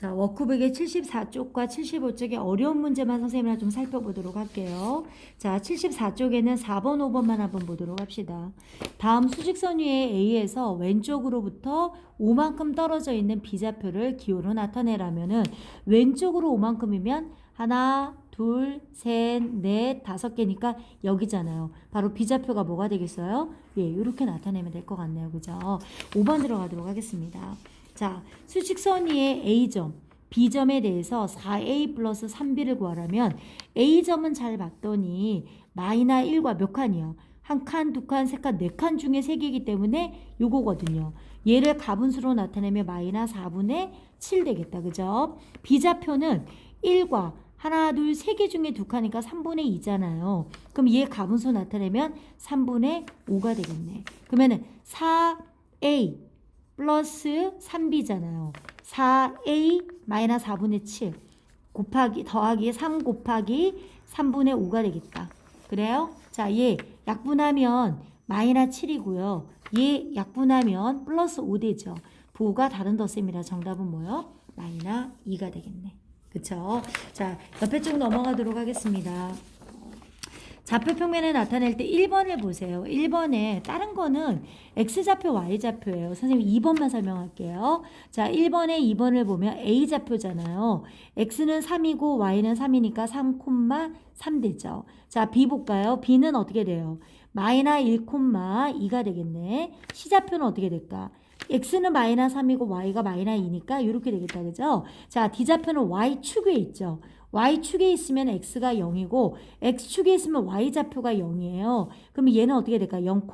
자, 워크북의 74쪽과 75쪽의 어려운 문제만 선생님이랑 좀 살펴보도록 할게요. 자, 74쪽에는 4번, 5번만 한번 보도록 합시다. 다음 수직선 위에 A에서 왼쪽으로부터 5만큼 떨어져 있는 B좌표를 기호로 나타내라면은 왼쪽으로 5만큼이면 하나, 둘, 셋, 넷, 다섯 개니까 여기잖아요. 바로 B좌표가 뭐가 되겠어요? 예, 이렇게 나타내면 될 것 같네요. 그죠? 5번 들어가도록 하겠습니다. 자, 수직선 위의 A점, B점에 대해서 4A 플러스 3B를 구하라면 A점은 잘 봤더니 마이너 1과 몇 칸이요? 한 칸, 두 칸, 세 칸, 네 칸 중에 세 개이기 때문에 요거거든요. 얘를 가분수로 나타내면 마이너 4분의 7 되겠다. 그죠? B좌표는 1과 하나, 둘, 세 개 중에 두 칸이니까 3분의 2잖아요. 그럼 얘 가분수 나타내면 3분의 5가 되겠네. 그러면은 4A 플러스 3b잖아요. 4a 마이너스 4분의 7 곱하기 더하기 3 곱하기 3분의 5가 되겠다. 그래요? 자, 얘 약분하면 마이너스 7이고요. 얘 약분하면 플러스 5 되죠. 부호가 다른 덧셈이라 정답은 뭐요? 마이너스 2가 되겠네. 그쵸? 자, 옆에 쪽 넘어가도록 하겠습니다. 좌표 평면을 나타낼 때 1번을 보세요. 1번에 다른 거는 X좌표, Y좌표예요. 선생님 2번만 설명할게요. 자, 1번에 2번을 보면 A좌표잖아요. X는 3이고 Y는 3이니까 3,3 되죠. 자, B 볼까요? B는 어떻게 돼요? 마이너 1,2가 되겠네. C좌표는 어떻게 될까? X는 마이너 3이고 y가 마이너 2니까 이렇게 되겠다. 그죠? 자, d좌표는 y축에 있죠. y축에 있으면 x가 0이고 x축에 있으면 y좌표가 0이에요. 그럼 얘는 어떻게 될까? 0,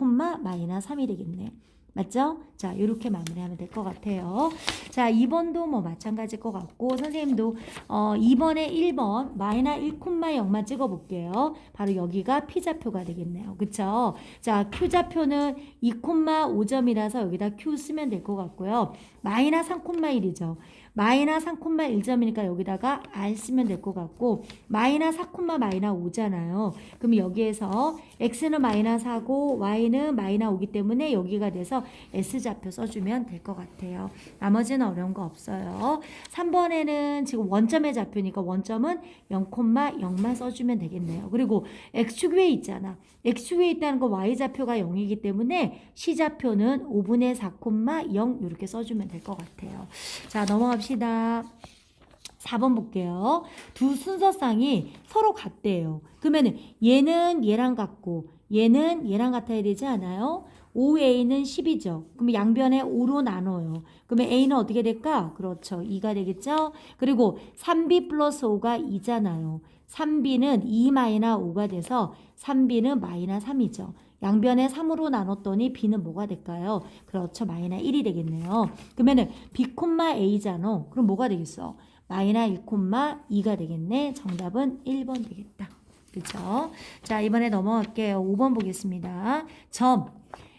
마이너 3이 되겠네. 맞죠? 자, 이렇게 마무리하면 될 것 같아요. 자, 2번도 뭐 마찬가지일 것 같고, 선생님도 어, 2번에 1번 마이너 1,0만 찍어 볼게요. 바로 여기가 P좌표가 되겠네요. 그쵸? 자, Q좌표는 2,5점이라서 여기다 Q 쓰면 될 것 같고요. 마이너 3,1이죠. 마이너 3,1점이니까 여기다가 R 쓰면 될 것 같고 마이너 4, 마이너 5잖아요. 그럼 여기에서 X는 마이너 4고 Y는 마이너 5기 때문에 여기가 돼서 S좌표 써주면 될 것 같아요. 나머지는 어려운 거 없어요. 3번에는 지금 원점의 좌표니까 원점은 0,0만 써주면 되겠네요. 그리고 X축 위에 있잖아. X축 위에 있다는 거 Y좌표가 0이기 때문에 C좌표는 5분의 4,0 이렇게 써주면 될 것 같아요. 자 넘어갑시다. 4번 볼게요. 두 순서쌍이 서로 같대요. 그러면 얘는 얘랑 같고 얘는 얘랑 같아야 되지 않아요? 5a는 10이죠. 그럼 양변에 5로 나눠요. 그러면 a는 어떻게 될까? 그렇죠. 2가 되겠죠? 그리고 3b 플러스 5가 2잖아요. 3b는 2 마이너 5가 돼서 3b는 마이너 3이죠. 양변에 3으로 나눴더니 b는 뭐가 될까요? 그렇죠. 마이너 1이 되겠네요. 그러면은 b, a잖아. 그럼 뭐가 되겠어? 마이너 1, 2가 되겠네. 정답은 1번 되겠다. 그죠? 자, 이번에 넘어갈게요. 5번 보겠습니다. 점.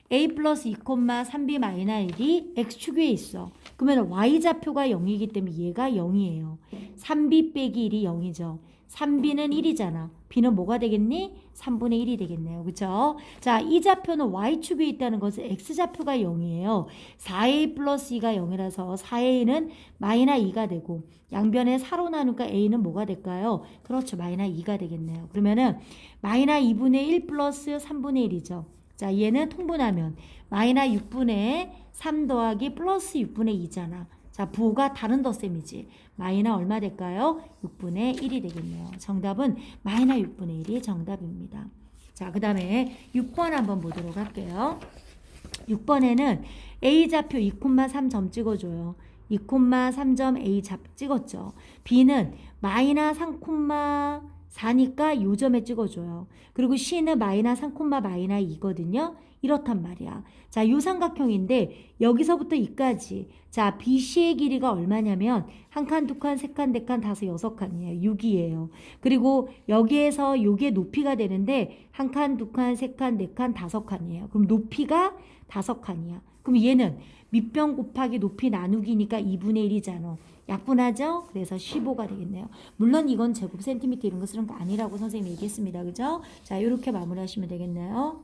A 플러스 2, 3b 마이너 1이 x축 위에 있어. 그러면 y좌표가 0이기 때문에 얘가 0이에요. 3b 빼기 1이 0이죠. 3b는 1이잖아. b는 뭐가 되겠니? 3분의 1이 되겠네요. 그죠? 자, 이 좌표는 y축에 있다는 것은 x좌표가 0이에요. 4a 플러스 2가 0이라서 4a는 마이너 2가 되고 양변에 4로 나누니까 a는 뭐가 될까요? 그렇죠. 마이너 2가 되겠네요. 그러면은 마이너 2분의 1 플러스 3분의 1이죠. 자, 얘는 통분하면 마이너 6분의 3 더하기 플러스 6분의 2잖아. 자, 부호가 다른 덧셈이지. 마이너 얼마 될까요? 6분의 1이 되겠네요. 정답은 마이너 6분의 1이 정답입니다. 자, 그 다음에 6번 한번 보도록 할게요. 6번에는 A좌표 2,3점 찍어줘요. 2,3점 A 잡 찍었죠. B는 마이너 3,4니까 요 점에 찍어줘요. 그리고 C는 마이너 3, 마이너 2거든요. 이렇단 말이야. 자, 요 삼각형인데 여기서부터 이까지 자, BC의 길이가 얼마냐면 한 칸, 두 칸, 세 칸, 네 칸, 다섯, 여섯 칸이에요. 6이에요. 그리고 여기에서 요게 높이가 되는데 한 칸, 두 칸, 세 칸, 네 칸, 다섯 칸이에요. 그럼 높이가 다섯 칸이야. 그럼 얘는 밑변 곱하기 높이 나누기니까 2분의 1이잖아. 약분하죠? 그래서 15가 되겠네요. 물론 이건 제곱 센티미터 이런 거 쓰는 거 아니라고 선생님이 얘기했습니다. 그죠? 자, 이렇게 마무리하시면 되겠네요.